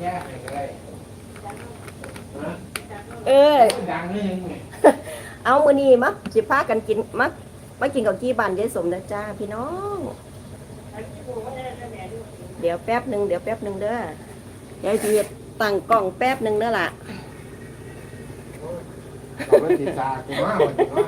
แยกไปเลยนะเออ ดังนี่ยังไงเอามื้อนี้มาสิพากันกินมามากินกับกี้บ้านยายสมนะจ้าพี่น้อง เดี๋ยวแป๊บหนึ่งเดี๋ยวแป๊บหนึ่งเด้อยายสิตั้งกล้องแป๊บหนึ่งเด้อล่ะเอาไว้ติดตากูมาวันนี้ว่า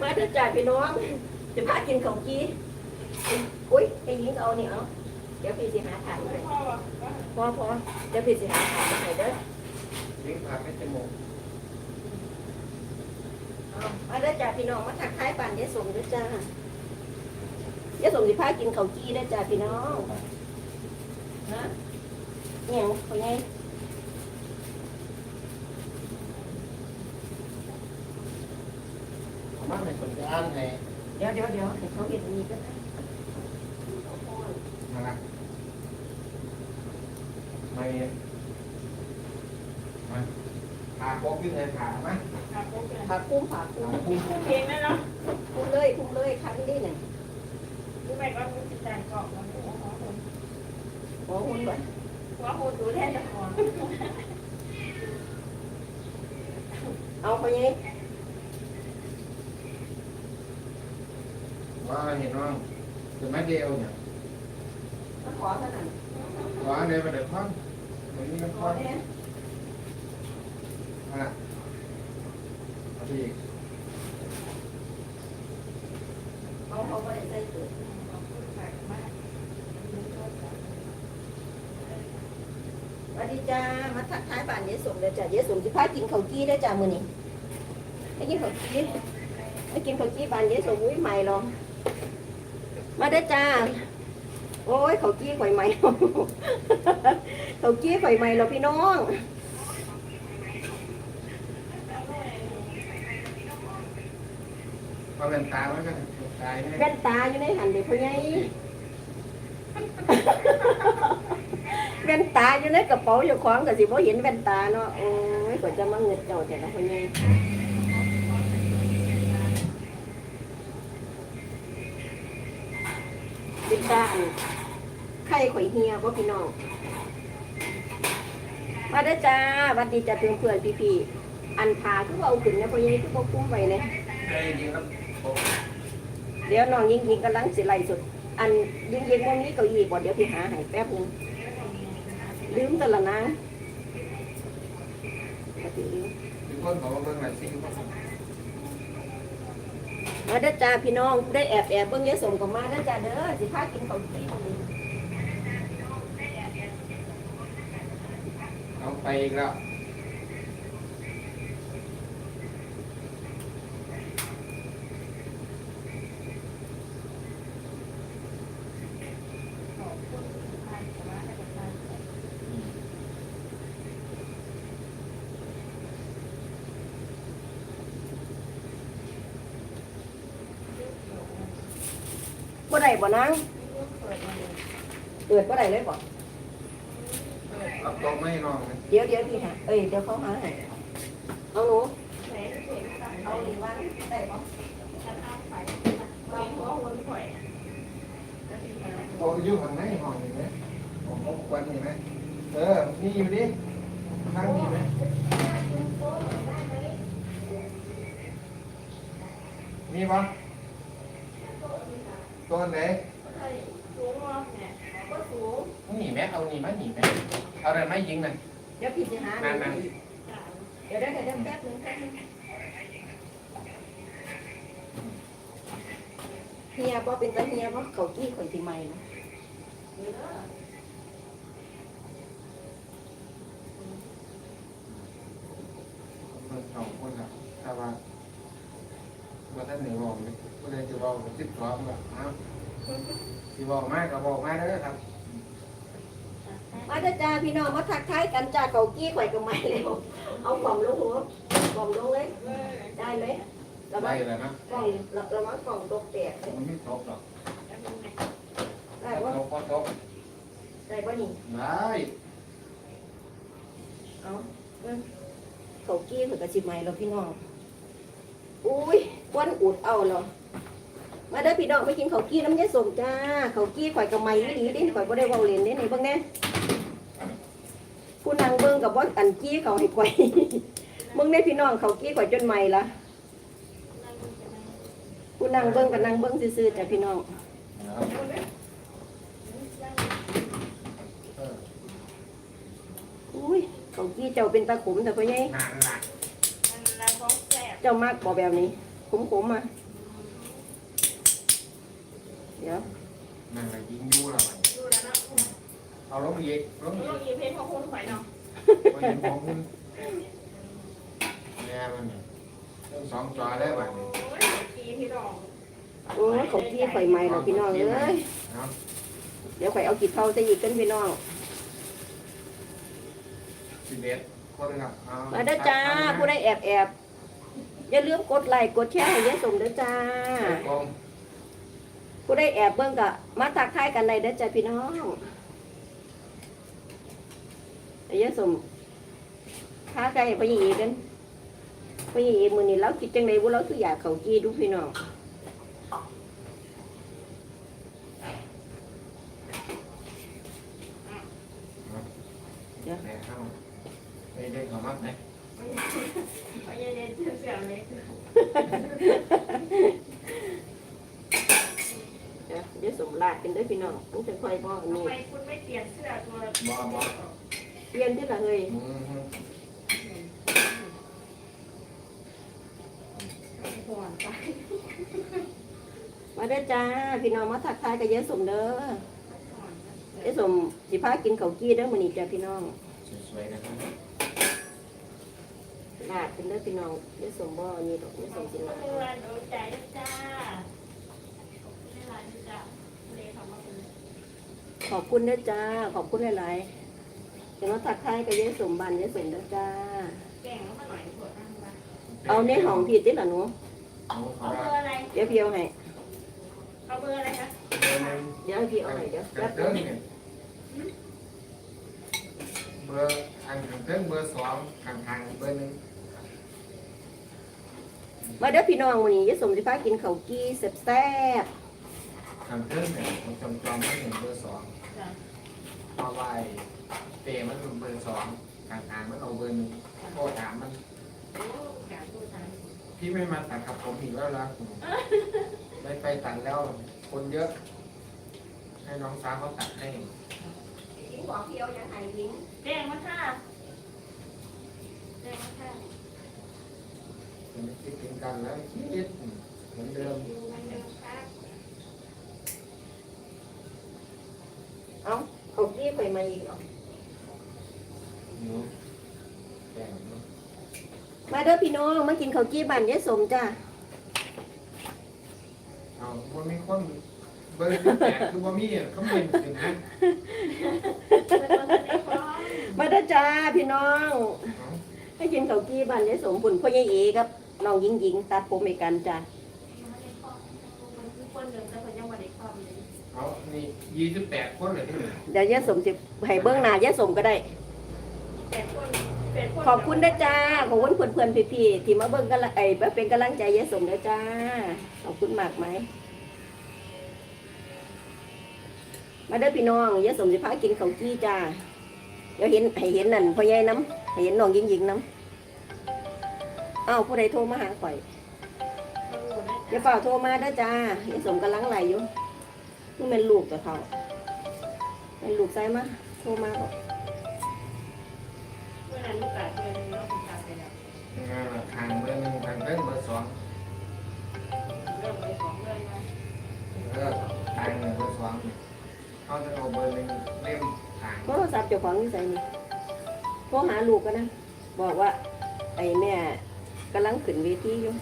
มาเด้อจ้าพี่น้องจะพากินของกี้อุ้ยไอ้ยิงเอานี่เอาเดี๋ยวพี่สิหาถ่านมาให้พอพอเดี๋ยวพี่สิหาถ่านมาให้เด้อลิ้นผักไม่จมูกเอามาเด้อจ้าพี่น้องมาทักทายบ้านยายสมเด้อจ้ายายสมสิพากินข้าวกี้เด้อจ้าพี่น้องฮะเนี่ยงเขาไงมันเป็นคนจะอ่านไงเดี๋ยวเดี๋ยวเดี๋ยวให้เขาเห็นอันนี้ก็ได้นะนะ ไม่มาขาโป๊กขึ้นเลยขาไหมผักคุ้มผักคุ้มขาคุ้มเพลงได้เนาะคุ้มเลยคุ้มเลยคันนี้เนี่ยรู้ไหมว่าคุณจิตใจเกาะมันหัวหัวคนโอ้คุณก่อนหัวคนดูแทนตะกอนเอาเขาไงว่าเห็นว่าจะไม่เดียวเนี่ยมาขอเท่านั้นว่าเนี่ยมาเอันนี้มันขร้ออนเนี่ยอะเอาไปอีกเอาเขาไปใส่ถุงสวัสดีจ้า มาทักทายบ้านยายสมเลยจ้ะยายสมสิพากินข้าวกี้ได้จ้ามื้อนี้ให้กินข้าวกี้ให้กินข้าวกี้บ้านยายสมอุ้ยใหม่ลองมาได้จ้า โอ้ยข้าวกี้ข่อยใหม่ ข้าวกี้ข่อยใหม่แล้วพี่น้องเอาเป็นตาไว้กันตายแว่นตาอยู่ในหันเด็กพ่อใหญ่แว่นตาอยู่ในกระเป๋าอยู่ของก็สิบ่เห็นแว่นตาเนาะโอ้ยกว่าจะมาเงินเจ้าแต่ละพ่อใหญ่เป็นตาอันไข่ข่อยเฮียบ่พี่น้องมาเด้อจ้าวัดดีจ้าเพื่อนเพื่อนๆพี่ๆอันพาคือว่าเอาขึ้นนะพ่อใหญ่คือบ่คุ้มไว้เลยเดี๋ยวน้องยิงยิงกำลังสิไล่สุด อันยิงยิงวันนี้เก้าอี้บ่เดี๋ยวพี่หาให้แป๊บหนึงลืมแตละนะมทุกคนบอกว่าเบิ่งหลายสิ่งก็มาเด้อจ้าพี่น้องได้แอบแอบเบิ่งยายสมกับมาเด้อจ้าเด้อสิพากินข้าวจี่ ไปอีกแล้วบ่ได้บ่นางเปิดบ่ได้เลยบ่เอาโต๊ะไม่นอนเลยเดี๋ยวเดี๋ยวพี่หาเอ้ยเดี๋ยวเขาหาให้เอาหนูเอาหรือว่าได้บ่โตอยู่ข้างในห้องเห็นไหมผมก็ควันเห็นไหมเออนี่อยู่ดินั่งนี่ไหมมีปะตัวไหนสูงเนี่ยก็สูงหนีไหมเอาหนีไหมหนีไหมเอาอะไรไหมยิงเลย เดี๋ยวพี่สิหานั่นนั่นเดี๋ยวเดี๋ยวเดี๋ยวแป๊บหนึงแป๊บหนึงเฮียบ่เป็นตาเฮียบ่เขากี้ข่อยสิใหม่นะคนสองคนครับถ้าว่าว่าท่านหนึ่งบอกเลยก็เลยจะบอกสิบสองแบบอ้าวสิบอกมากก็บอกมาเด้อครับ มาเด้อจ้าพี่น้องมาทักทายกันจ้าเกากี้ข่อยก็ไม่เร็วเอาความลงหัวความลงเลยได้เลยระวัได้งแล้วนะกล่องระวังกล่องตกแตกเลยมันไม่ตกหรอกได้ตว่ากก็ตกได้ป่ะนี่ได้เอาเบิ่งเกากี้ข่อยก็สิไม่แล้วพี่น้องอุ้ยควันอุดเอาเหรอมาเด้อพี่น้องไปกินข้าวกี้น้ำยาส้มจ้าข้าวกี้ข่อยก็ไม่ดีดิข่อยบ่ได้เว้าเล่นเด้นี่เบิ่งแน่อ ผู้นางเบิ้งกับว่าอันกี้เขาให้ไกวมึงได้พี่น้องเขากี้ไกวจนใหม่ละผู้นางเบิ้งกับนางเบิ้งซื่อๆจ้ะพี่น้องอุ้ยเขากี้เจ้าเป็นตาขมแต่พ่อใหญ่นานละมันแล้วของเจ้ามากบ่แบบนี้ขมๆมาเดี๋ยวนั่นละยิงยู่และมัน เนาะเอาลงอีกลงลูอีกกยีเพชรของคุณข่อยเนาะพอเห็นของคุณแน่มันนี่เรื่องสองจอได้บัดนี้โอ้ยกีพี่ดองโอ้ยเขากี้ไฟไหม้แล้วพี่น้องเอ้ยเนาะเดี๋ยวไฟเอากีดเท่าจะอีกกันพี่น้องสิบเอ็ดคนครับเอมาเด้อจ้าผู้ได้แอบแอบอย่าลืมกดไลค์กดแชร์ให้ยายสมเด้อจ้ากองผู้ได้แอบเบิ่งก็มาทักทายกันได้เด้อจ้าพี่น้อง ไอ้ยายสมท้าใครไปยีกันไปยีมือนี้เราคิดจังไดบ่เราคืออยากเขากี้ดูพี่น้องแน่เข้าไม่ได้ขอมักไหนข่อยเย็นๆเสียวๆเลยเดี๋ยวยายสมลาดกันเด้อพี่น้องมันจะค่อยบ่อันทำนี้ไมคุณไม่เปลี่ยนเสื้อตัวบ่บ่ เปลี่ยนที่ละเฮ้ยอืมห่วงไปมาเด้อจ้า พี่น้องมาทักทายกับยายสมเด้อห่วงยายสมสิพากินข้าวกี้เด้อมื้อนี้จ้าพี่น้องสวยๆนะครับลาดกันเด้อพี่น้องยายสมบ่อันนี้ดอกยายขสอบมสิคุณลาดเพื่อนรู้ใจด้วยจ้าขอบคุณในร้านด้วยจ้าเลยทำมาเป็นขอบคุณเด้อจ้า ขอบคุณหลายๆ จะมาทักทายกับยายสมบันยายสมเด้อจ้า แกงแล้วมาหน่อยปวดนั่งบ้างเอาในห้องพี่ติล่ะหนูเอาขอเอาเบละอร์อะไร เดี๋ยวพี่เอาให้เอาเบอร์อะไรคะเบอร์หนึ่งเดี๋ยวให้พี่เอาให้เดี๋ยวกัรับบเติ้งเนี่ยเบอร์อันข้างเติ้งเบอร์สองข้างทางเบอร์หนึ่งมาเด้อพี่น้องมื้อนี้ยายสมสิพากินข้าวกี้แซ่บข้างเติ้งเนี่ยมันจำจอมไม่เห็นเบอร์สองจ้ะ เพราะว่าไอ้เตะมันเป็นเบอร์สองข้างทางมันเอาเบอร์หนึ่งโทรถามมันโอ้การพูดทางพี่ไม่มาตัดกับผมอีกแล้วล่ะไม่ไปตัดแล้ว คนเยอะ ให้น้องสาวเขาตัดให้ๆกินบอกพี่เอายังไงกินแกงมาค่ะแกงมาค่ะผมไม่คิดถึงกันแล้วคิดเหมือนเดิม อยู่เหมือนเดิมครับ เอาข้าวกี้ ไปมาอีกเหรออยู่แก่เนอะมาเด้อพี่น้องมากินข้าวกี้บ้านยายสมจ้าเอาบ่มีคนเบอร์สิบแปดคือบ่มีอะเขาเป็นถึงนะเป็นคนในครอบมาเด้อจ้าพี่น้องเอาให้กินข้าวกี้บ้านยายสมบุญพ่อยายเอครับน้องยิงยิงตัดผมให้กันจ้า มันคือคนเดิมแต่คนยังไม่ได้ครอบเลย เอานี่ ยี่สิบแปดคนเลยที่เหลือเดี๋ยวยายสมสิให้เบื้องหน้ายายสมก็ได้แต่คนเป็นคนขอบคุณเด้อจ้าขอบคุณเพื่อนๆพี่ๆที่มาเบิ่งกันละไอ้มาเป็นกำลังใจยายสมเด้อจ้าขอบคุณมากไหมมาเด้อพี่น้องยายสมสิพากินข้าวกี้จ้าเดี๋ยวเห็นให้เห็นนั่นพ่อยายน้ำให้เห็นน้องยิงยิงน้ำอ้าวผู้ใดโทรมาหาข่อยอย่าเฝ้าโทรมาเด้อจ้าอย่าสมกำลังไหลอยู่ นี่เป็นลูกตัวเขาเป็นลูกใส่มาโทรมาบอกเมื่อนั้นลูกกาเป็นเราเป็นกาไปแล้วงานละทางเบอร์หนึ่งทางเติ้งเบอร์สองเริ่มไปสองเรื่องแล้วเออทางหนึ่งเบอร์สองเขาจะเอาเบอร์หนึ่งเล่มทางโทรศัพท์เจ้าของนี่ใส่นี่โทรหาลูกกันนะ บอกว่า ไอ้แม่กำลังขึ้นเวทีอยู่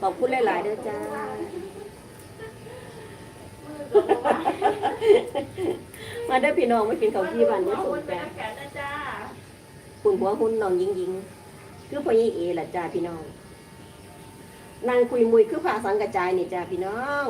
ขอบคุณหลาย ๆเด้อจ้า มาได้อพี่น้องมากินข้าวที่บ้านขเด้ออบสคุมณเป็นจ้านักแขนนะจ้าคุณหัวคุณน้องยิงยิงคือพ่อยี่เอล่ะจ้าพี่น้องนั่งคุยมุยคือผ่าสังกระจายนี่จ้าพี่น้อง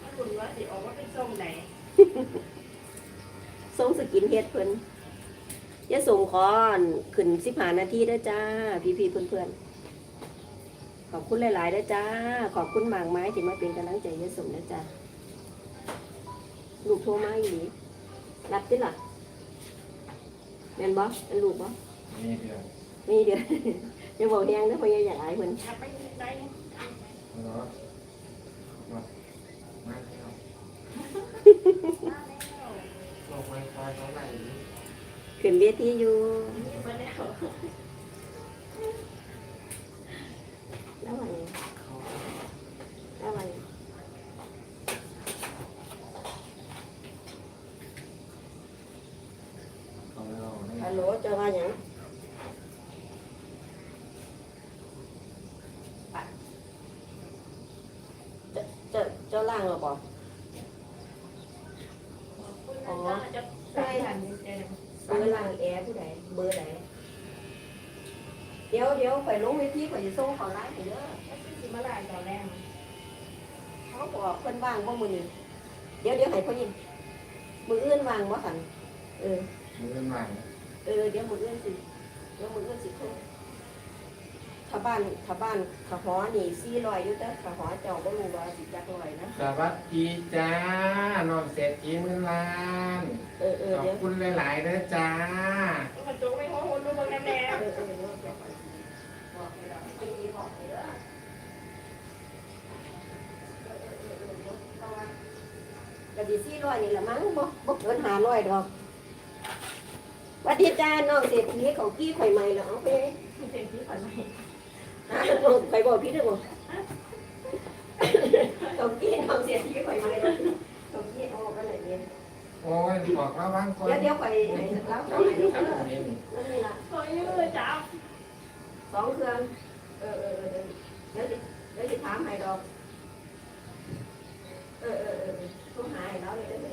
ถ้าคุณว่าสิออกว่าเป็นทรงไหนส่งสกินเฮ็ดเพิ่นอย่าส่งคอนขึ้นสิบหานาทีเด้อจ้า พี่พี่ๆเพื่อนๆขอบคุณหลายๆเด้อจ้า ขอบคุณหมากไม้ที่มาเป็นกำลังใจยายสมนะจ้า ลูกโทรมาอีหลีรับติล่ะแม่นบ่เป็นลูกบ่นี่เดียวมีเดี๋ยวอย่าบอกแฮงนะเพราะอย่าอยากอายเพิ่นจะไปไหนเนาะมามาแล้วมาแล้วลงไวไฟเท่าไหร่ขึ้นเวทีอยู่นี่มาแล้วแล้วว่าไง เขา แล้วว่าไง เขาเราเนี่ย ฮัลโหลเจะว่าหยังอะเจะเจะเจ้างหรอบ่ขอบคุณนะจ๊ะจะใส่หันเบอร์ลางแอร์ผู้ใดเบอร์ใดเดี๋ยวเดี๋ยวข่อยลงเวทีข่อยจะส่งเขาไลน์ให้เด้อสิมาลายต่อแรงเขาบอกเพิ่นว่างบ่มือนี้เดี๋ยวเดี๋ยวให้เพิ่นยินมืออื่นว่างบ่คั่นเออมือใหม่เออเดี๋ยวมืออื่นสิเดี๋ยวมืออื่นสิโทร ถ้าบ้านถ้าบ้านถ้าหอนี่400อยู่เด้อถ้าหอเจ้าบ่รู้ว่าสิจักร้อยนะ สวัสดีจ้าน้องเศรษฐีมือล้านเออเออขอบเดี๋ยวคุณหลายๆนะจ้า มันจุกไม่หัวหุ่นดูบางแน่เออเออเดี๋ยวเดี๋ยวบอกให้เราไปดีบอกให้เด้อเออเออเออเออเดี๋ยวเพราะว่าก็สิ400นี่ล่ะมั้งบ่บ่เกิน500ดอกสวัสดีจ้าน้องเศรษฐีเขากี้ข่อยใหม่แล้วเอาไป ๆเป็นที่ผ่านมาอะไปบอกพี่ด้วยบอกเขากี้น้องเศรษฐีข่อยใหม่แล้วเขากี้เอากันไหนเนี่ยโอ้ยบอกแล้วบ้างก่อน เดี๋ยวเดี๋ยวไปให้รับเขาให้เด้อนั่นนี่ล่ะโอ้ยจับสองเครื่องเออเออเออเดี๋ยวเดี๋ยวจะถามให้ดอกเออเออเออต้องหาให้เราเลยได้ไหม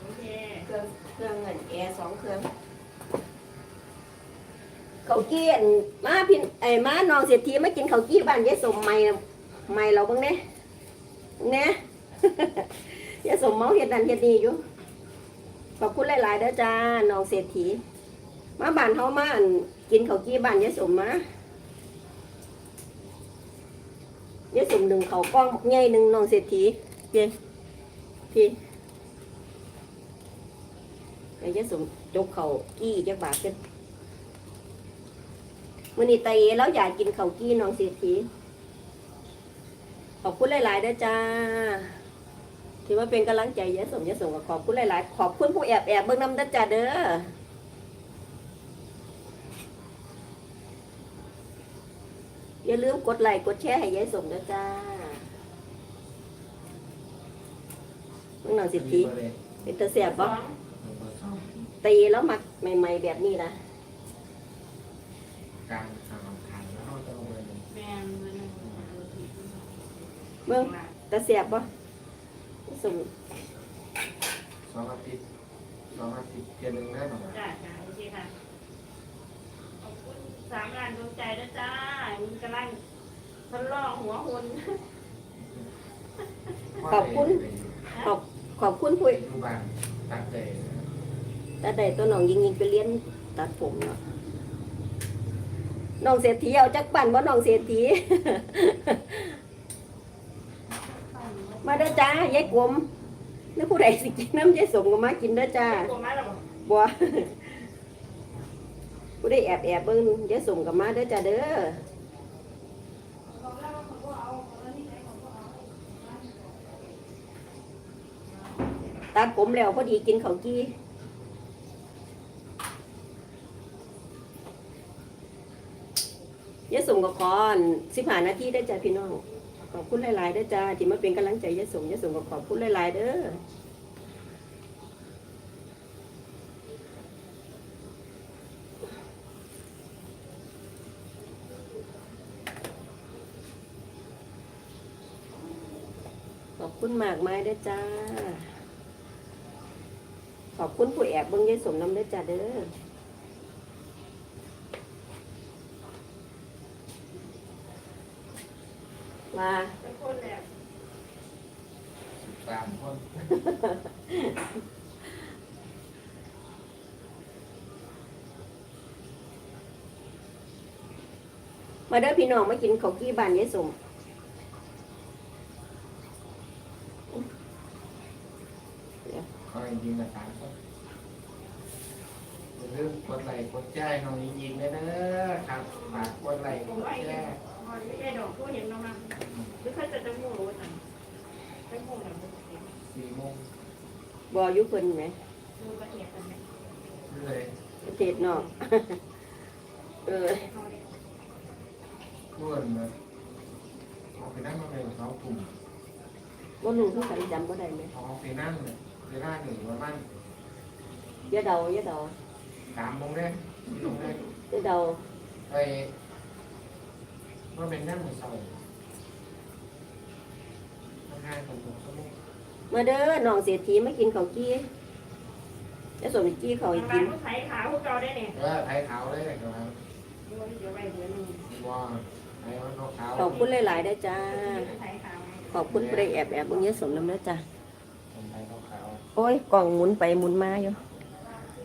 โอเคเครื่องเครื่องเงินแอร์สองเครื่อง เขากี้อันมาพี่ไอ้มาน้องเศรษฐีมากินเขาวกี้บ้านยายสมใหม่ใหม่เราบ้างเนี่ยเนี่ยยายสมเมาเฮ็ดนั่นเฮ็ดนี่อยู่ขอบคุณหลายๆเด้อจ้าน้องเศรษฐี มาบ้านเฮามาอันกินเขาวกี้บ้านยายสมมายายสมหนึ่งเขากล้องใหญ่หนึ่งน้องเศรษฐีเพียพี่ไอ้ยสมจกเขากี้จักบาทกัน มื้อนี้ตาเอแล้วอยากกินเขาวกี้น้องเศรษฐีขอบคุณหลายๆเด้อจ้าถือว่าเป็นกำลังใจยะสมยะสมก็ขอบคุณหลายๆ ขอบคุณผู้แอบแอบเบิ่งน้ำเด้อจ้าเด้ออย่าลืมกดไลค์กดแชร์ให้ยายสมเด้อจ้าเบิ่งน้องเศรษฐีเป็นตาแสบสบ่องตีแล้วหมักใหม่ ๆ แบบนี้นะ การทำขันแล้วเขาจะลงไปเลยแมนมันเบิ่งตาเสียบบ่สมสองอาทิตย์สองอาทิตย์เพียงหนึ่งได้หรอจ้าจ้าโอเคค่ะขอบคุณสามล้านดวงใจนะจ้ามันกำลังทดลองหัวหุ่นขอบคุณขอบคุณผู้ทุกบ้านตัดเลยตาได้ตัวน้องยิงยิงไปเรียนตัดผมเนาะ น้องเศรษฐีเอาจักปั่นบ่น้องเศรษฐี มาเด้อจ้ายายกลมนึกผู้ใดสิกินน้ำยายสมก็มากินเด้อจ้ากลัวไหมล่ะบอกบัวผู้ใดแอบแอบๆเบิ่งยายสมก็มาเด้อจ้าเด้อตัดผมแล้วพอดีกินข้าวกี้ ยะสมกับคอนสิบหานาทีได้จ้าพี่น้องขอบคุณหลายๆได้จ้าที่มาเป็นกำลังใจยะสมยะสมกับขอบคุณหลายๆเด้อขอบคุณมากไมายได้จ้า ขอบคุณผู้แอบเบิ้งยายสมน้ำได้จ้าเด้อ มาเป็นคนแหละสามคนมาเด้อพี่น้องมากินข้าวกี้บ้านยายสมเขาจริงๆนะสามคน ลืมกดไลค์กดแชร์น้องยิงๆเลยนะครับฝากกดไลค์กดแชร์ ไม่ใช่ดอกผู้เห็นน้องนะหรือเขาจะจะมูรู้จังจะมูแบบมู สี่โมง บอยุเพิ่นไหมมูละเอียดกันไหมเลยประเทศนอกเออร่วนมาเอาไปนั่งมาเป็นเขากลุ่มบ่รู้คือกันจำบ่ได้ไหมเอาไปนั่งเนี่ยเวลาหนึ่งประมาณอย่าเดาอย่าเดาสามโมงเลยสี่โมงเลยอย่าเดาไปว่าเป็นนั่งเหมือนเสาทำงานของผ มก็ไม่มาเด้อน้องเศรษฐีมากินข้าวกี้จะส่งไปกี้เขาวให้ร้ากินนผู้ไทยขาวพวกเราได้เนี่ยเออไทยขาวเลยครับโยนเดี๋ยวไปเดี๋ยวนึงว่าไทยมันขาวขอบคุณหลายๆได้อจ้าไทยขาวขอบคุณผู้ใดแอบแอบเบิ่งเยอะสมน้ำเด้อจ้าคนไทยขาวโอ้ยกล่องหมุนไปหมุนมาอยู่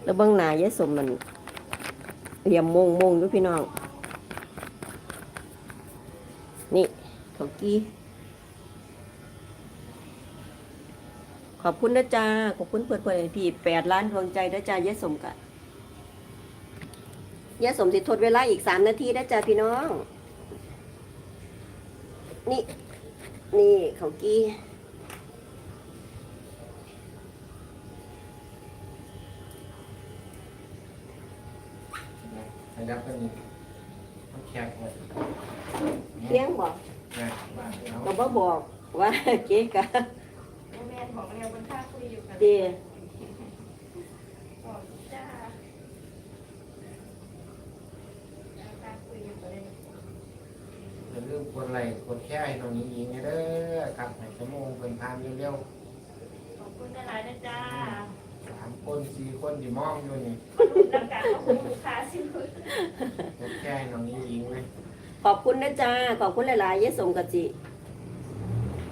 แล้วเบื้องหน้ายายสมมันเหลี่ยมมงมงอยู่พี่น้อง นี่เขากี้ ขอบคุณนะจ้าขอบคุณเพื่อนเพื่อนพี่แปดล้านดวงใจนะจ้ายายสมกะยายสมสิทดเวลาอีกสามนาทีนะจ้าพี่น้อง นี่ นี่เขากี้ๆไทยดับก็มีต้องแคบหมดเลี้ยงบอกนะบ้านเขาก็บ่บอกว่าเก๊กะ แม่บอกแล้วบนท่าคุยอยู่กันเดีบอกจ้าท่าคุยอยู่กันเลยอย่าลืมกดไลค์กดแชร์ให้น้องยิงๆเด้อครับให้ชั่วโมงเป็นทานเร็วขอบคุณหลายนะจ้าๆสามคนสี่คนที่มองอยู่นี่มาดูนักการของคุณลูกค้าสิกดแชร์ให้น้องยิงๆเลยขอบคุณนะจ้า ขอบคุณหลายๆยายสมกะจิ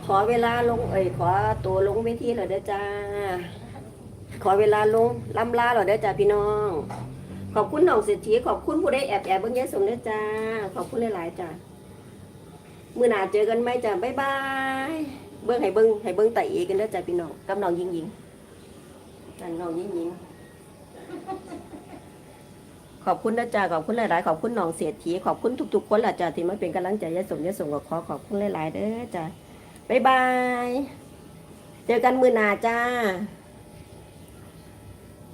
ขอเวลาลงเอ้ยขอตัวลงเวทีเลยเด้อจ้า ขอเวลาลงล่ำลาเหรอเด้อจ้าพี่น้อง ขอบคุณน้องเศรษฐีขอบคุณผู้ได้แอบแอบเบิ้งยายสมเด้อจ้า ขอบคุณหลายๆจ้ามื้อหนาเจอกันไหมจ้าบ๊ายบายเบิ้งให้เบิ้งให้เบิ้งไต่อีกันเด้อจ้าพี่น้องกับน้องยิงยิงนั่นน้องยิงยิงขอบคุณนะจ๊ะขอบคุณหลาย ๆ ขอบคุณน้องเสียทีขอบคุณทุก ๆ คนละจ้ะที่มาเป็นกำลังใจยะสมยะสมก็ขอขอบคุณหลาย ๆ เด้อจ้ะ บ๊ายบาย เจอกันมือหนาจ้า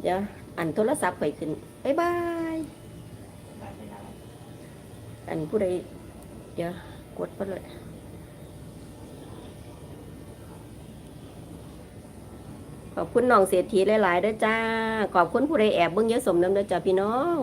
เดี๋ยวอันโทรศัพท์ไปขึ้น บ๊ายบาย อันผู้ใดเดี๋ยวกดไปเลยขอบคุณน้องเศรษฐีหลายๆด้อจ้า ขอบคุณผู้ใดแอบเบิ่งเยอะสมน้ำด้อจ้าพี่น้อง